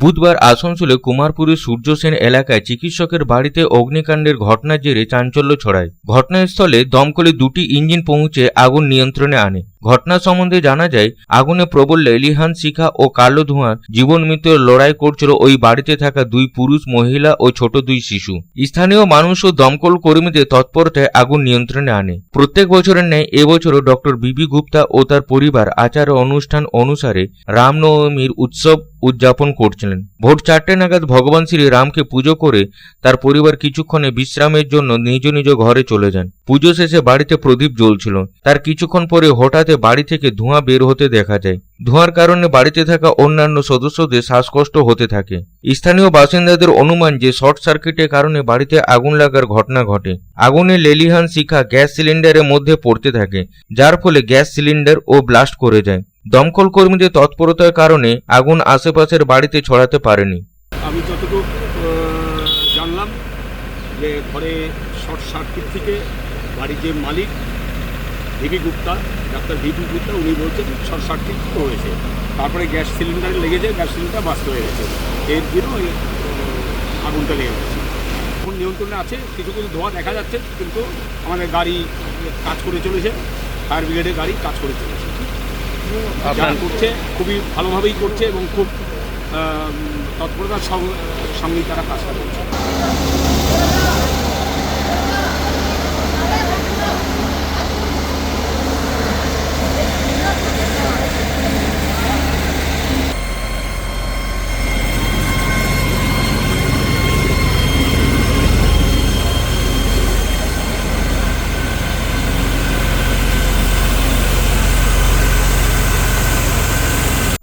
বুধবার আসানসোলে কুমারপুরের সূর্যসেন এলাকায় চিকিৎসকের বাড়িতে অগ্নিকাণ্ডের ঘটনার জেরে চাঞ্চল্য ছড়ায়। ঘটনাস্থলে দমকলে দুটি ইঞ্জিন পৌঁছে আগুন নিয়ন্ত্রণে আনে। ঘটনা সম্বন্ধে জানা যায়, আগুনে প্রবল লেলিহান শিখা ও কালো ধোঁয়ার জীবন মৃত্যুর লড়াই করছিল ওই বাড়িতে থাকা দুই পুরুষ, মহিলা ও ছোট দুই শিশু। স্থানীয় মানুষ ও দমকল কর্মীদের তৎপরতায় আগুন নিয়ন্ত্রণে আনে। প্রত্যেক বছরের ন্যায় এবছরও ডক্টর বিবি গুপ্তা ও তার পরিবার আচার অনুষ্ঠান অনুসারে রামনবমীর উৎসব উদযাপন করছিলেন। ভোর চারটে নাগাদ ভগবান শ্রী রামকে পুজো করে তার পরিবার কিছুক্ষণে বিশ্রামের জন্য নিজ নিজ ঘরে চলে যান। পুজো শেষে বাড়িতে প্রদীপ জ্বলছিল। তার কিছুক্ষণ পরে হঠাৎ বাড়ি থেকে ধোঁয়া বের হতে দেখা যায়। ধোঁয়ার কারণে বাড়িতে থাকা অন্যান্য সদস্যদের শ্বাসকষ্ট হতে থাকে। স্থানীয় বাসিন্দাদের অনুমান যে শর্ট সার্কিটের কারণে বাড়িতে আগুন লাগার ঘটনা ঘটে। আগুনে লেলিহান শিখা গ্যাস সিলিন্ডারের মধ্যে পড়তে থাকে, যার ফলে গ্যাস সিলিন্ডার ও ব্লাস্ট করে যায়। দমকল কর্মীদের তৎপরতার কারণে আগুন আশেপাশের বাড়িতে ছড়াতে পারেনি। আমি যতটুকু জানলাম যে ঘরে শর্ট সার্কিট থেকে বাড়ির যে মালিক VB Gupta doctor VB Gupta উনি বলছেন শর্ট সার্কিট হয়েছে। তারপরে গ্যাস সিলিন্ডারে লেগেছে গ্যাস সিলিন্ডার বাস্ট হয়ে গেছে। এর জন্য ওই, আগুনটা লেগে গেছে। এখন নিয়ন্ত্রণে আছে কিছু কিছু ধোঁয়া দেখা যাচ্ছে কিন্তু আমাদের গাড়ি কাজ করে চলেছে ফায়ার ব্রিগেডের গাড়ি কাজ করে চলেছে। করছে খুবই ভালোভাবেই করছে এবং খুব তৎপরতার সঙ্গ- সঙ্গেই তারা কাজটা করছে।